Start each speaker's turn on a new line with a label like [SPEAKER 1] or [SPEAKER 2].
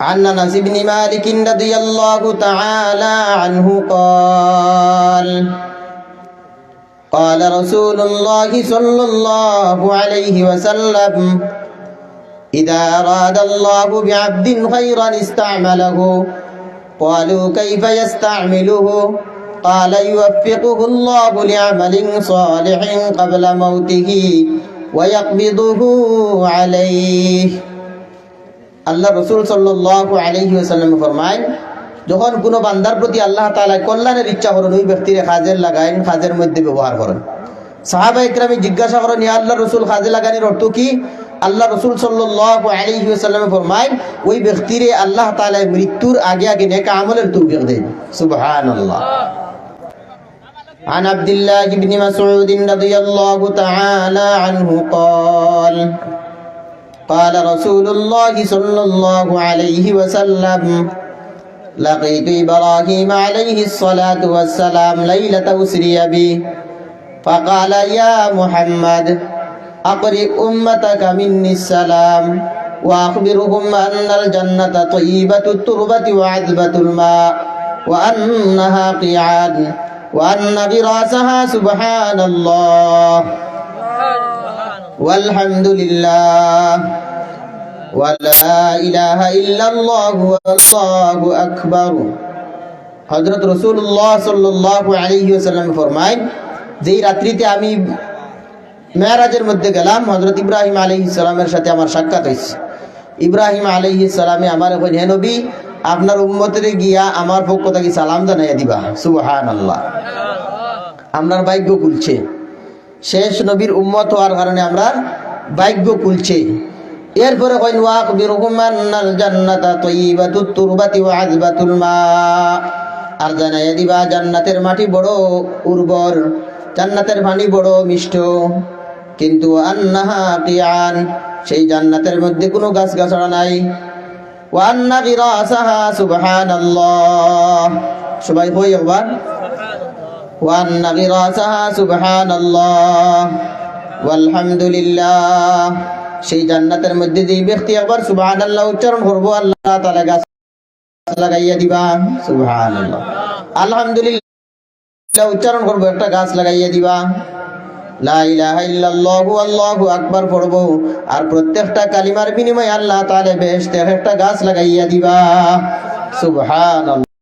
[SPEAKER 1] عن أنس بن مالك رضي الله تعالى عنه قال قال رسول الله صلى الله عليه وسلم إذا أراد الله بعبد خيرا استعمله قالوا كيف يستعمله؟ قال يوفقه الله لعمل صالح قبل موته ويقبضه عليه আল্লাহ রসুল সাল্লাহ আলহি আসাল্লাম ফরমায় যখন কোনো বান্দার প্রতি আল্লাহ তালা কল্যাণের ইচ্ছা করেন ওই ব্যক্তিরে খাজের লাগাইন খাজের মধ্যে ব্যবহার করেন সাহাবা ইকরামি জিজ্ঞাসা করেন ইয়া আল্লাহ রসুল খাজে লাগানির অর্থ কি আল্লাহ রসুল সাল্লাহ আলহি আসাল্লাম ফরমায় ওই ব্যক্তিরে আল্লাহ তালা মৃত্যুর আগে আগে নেকা আমলের তৌফিক দেন সুবহান আল্লাহ عن عبد الله بن مسعود رضي الله تعالى عنه قال قال رسول الله صلى الله عليه وسلم لقيت إبراهيم عليه الصلاة والسلام ليلة أسري بي فقال يا محمد أقرئ أمتك مني السلام وأخبرهم أن الجنة طيبة التربة وعذبة الماء وأنها قيعان وأن غراسها سبحان الله والحمد لله ولا إله إلا الله والله أكبر হজরত রসুল্লাহ সাল্লাহ আলহি সাল্লাম ফরমায় যেই রাত্রিতে আমি মেয়ারাজের মধ্যে গেলাম হজরত ইব্রাহিম আলহি সালামের সাথে আমার সাক্ষাৎ হয়েছে ইব্রাহিম আলহি সালামে আমার এখন হে নবী আপনার উম্মতের গিয়া আমার পক্ষ থেকে সালাম জানাইয়া দিবা সুবহান আল্লাহ আপনার ভাগ্য খুলছে শেষ নবীর উম্মত হওয়ার কারণে আমরা ভাগ্য খুলছে। এরপরে আর জানাইয়া দিবা, জান্নাতের মাটি বড় উর্বর, জান্নাতের পানি বড় মিষ্ট। কিন্তু আন্নাহা সেই জান্নাতের মধ্যে কোনো গাছ গাছড়া নাই। ওয়ান্না গিরাসাহা সুবহানাল্লাহ। সবাই হই একবার। وأن غراسها سبحان الله والحمد لله সেই জান্নাতের মধ্যে যে ব্যক্তি একবার সুবহান আল্লাহ উচ্চারণ করবো আল্লাহ তালা গাছ লাগাইয়া দিবা সুবহান আল্লাহ আলহামদুলিল্লাহ উচ্চারণ করবো একটা গাছ লাগাইয়া দিবা লা ইলাহা ইল্লাল্লাহু আল্লাহু আকবার পড়বো আর প্রত্যেকটা কালিমার বিনিময়ে আল্লাহ তাআলা বেহেশতে একটা গাছ লাগাইয়া দিবা সুবহানাল্লাহ